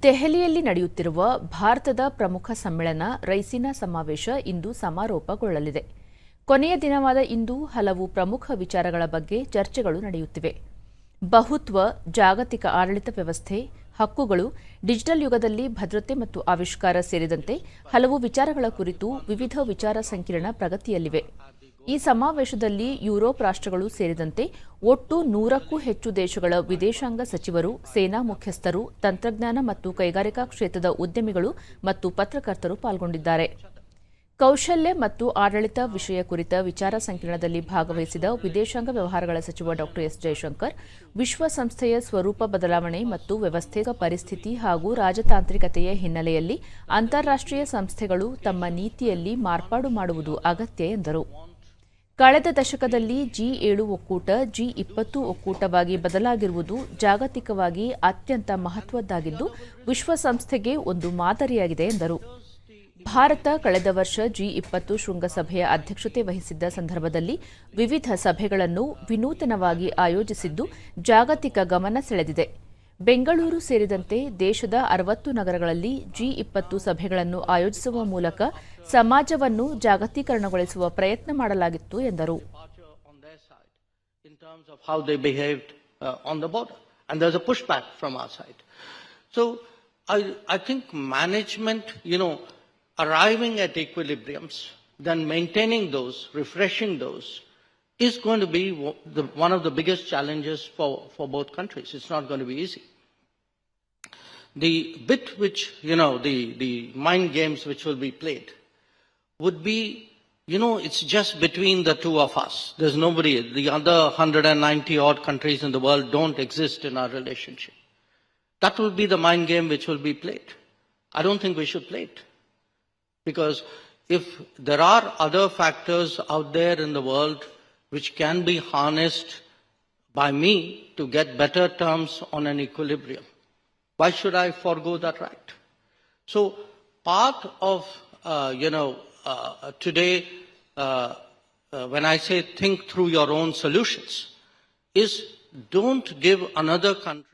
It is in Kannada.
ದೆಹಲಿಯಲ್ಲಿ ನಡೆಯುತ್ತಿರುವ ಭಾರತದ ಪ್ರಮುಖ ಸಮ್ಮೇಳನ ರೈಸಿನಾ ಸಮಾವೇಶ ಇಂದು ಸಮಾರೋಪಗೊಳ್ಳಲಿದೆ. ಕೊನೆಯ ದಿನವಾದ ಇಂದು ಹಲವು ಪ್ರಮುಖ ವಿಚಾರಗಳ ಬಗ್ಗೆ ಚರ್ಚೆಗಳು ನಡೆಯುತ್ತಿವೆ. ಬಹುತ್ವ, ಜಾಗತಿಕ ಆಡಳಿತ ವ್ಯವಸ್ಥೆ, ಹಕ್ಕುಗಳು, ಡಿಜಿಟಲ್ ಯುಗದಲ್ಲಿ ಭದ್ರತೆ ಮತ್ತು ಆವಿಷ್ಕಾರ ಸೇರಿದಂತೆ ಹಲವು ವಿಚಾರಗಳ ಕುರಿತು ವಿವಿಧ ವಿಚಾರ ಸಂಕಿರಣ ಪ್ರಗತಿಯಲ್ಲಿವೆ. ಈ ಸಮಾವೇಶದಲ್ಲಿ ಯುರೋಪ್ ರಾಷ್ಟ್ರಗಳು ಸೇರಿದಂತೆ ಒಟ್ಟು ನೂರಕ್ಕೂ ಹೆಚ್ಚು ದೇಶಗಳ ವಿದೇಶಾಂಗ ಸಚಿವರು, ಸೇನಾ ಮುಖ್ಯಸ್ಥರು, ತಂತ್ರಜ್ಞಾನ ಮತ್ತು ಕೈಗಾರಿಕಾ ಕ್ಷೇತ್ರದ ಉದ್ಯಮಿಗಳು ಮತ್ತು ಪತ್ರಕರ್ತರು ಪಾಲ್ಗೊಂಡಿದ್ದಾರೆ. ಕೌಶಲ್ಯ ಮತ್ತು ಆಡಳಿತ ವಿಷಯ ಕುರಿತ ವಿಚಾರ ಸಂಕಿರಣದಲ್ಲಿ ಭಾಗವಹಿಸಿದ ವಿದೇಶಾಂಗ ವ್ಯವಹಾರಗಳ ಸಚಿವ ಡಾ. ಎಸ್. ಜಯಶಂಕರ್ ವಿಶ್ವಸಂಸ್ಥೆಯ ಸ್ವರೂಪ ಬದಲಾವಣೆ ಮತ್ತು ವ್ಯವಸ್ಥೆಗ ಪರಿಸ್ಥಿತಿ ಹಾಗೂ ರಾಜತಾಂತ್ರಿಕತೆಯ ಹಿನ್ನೆಲೆಯಲ್ಲಿ ಅಂತಾರಾಷ್ಟೀಯ ಸಂಸ್ಥೆಗಳು ತಮ್ಮ ನೀತಿಯಲ್ಲಿ ಮಾರ್ಪಾಡು ಮಾಡುವುದು ಅಗತ್ಯ ಎಂದರು. ಕಳೆದ ದಶಕದಲ್ಲಿ ಜಿ ಏಳು ಒಕ್ಕೂಟ, ಜಿ ಇಪ್ಪತ್ತು ಒಕ್ಕೂಟವಾಗಿ ಬದಲಾಗಿರುವುದು ಜಾಗತಿಕವಾಗಿ ಅತ್ಯಂತ ಮಹತ್ವದ್ದಾಗಿದ್ದು ವಿಶ್ವಸಂಸ್ಥೆಗೆ ಒಂದು ಮಾದರಿಯಾಗಿದೆ ಎಂದರು. ಭಾರತ ಕಳೆದ ವರ್ಷ ಜಿ ಇಪ್ಪತ್ತು ಶೃಂಗಸಭೆಯ ಅಧ್ಯಕ್ಷತೆ ವಹಿಸಿದ್ದ ಸಂದರ್ಭದಲ್ಲಿ ವಿವಿಧ ಸಭೆಗಳನ್ನು ವಿನೂತನವಾಗಿ ಆಯೋಜಿಸಿದ್ದು ಜಾಗತಿಕ ಗಮನ ಸೆಳೆದಿದೆ. ಬೆಂಗಳೂರು ಸೇರಿದಂತೆ ದೇಶದ ಅರವತ್ತು ನಗರಗಳಲ್ಲಿ ಜಿ ಇಪ್ಪತ್ತು ಸಭೆಗಳನ್ನು ಆಯೋಜಿಸುವ ಮೂಲಕ ಸಮಾಜವನ್ನು ಜಾಗತೀಕರಣಗೊಳಿಸುವ ಪ್ರಯತ್ನ ಮಾಡಲಾಗಿತ್ತು ಎಂದರು uh, then maintaining those, refreshing those, is going to be the, one of the biggest challenges for, for both countries. It's not going to be easy. The bit which, you know, the, the mind games which will be played would be, you know, it's just between the two of us. There's nobody, the other 190 odd countries in the world don't exist in our relationship. That will be the mind game which will be played. I don't think we should play it. Because if there are other factors out there in the world which can be harnessed by me to get better terms on an equilibrium, why should I forego that right? So part of, uh, you know, uh, today, uh, uh, when I say think through your own solutions, is don't give another country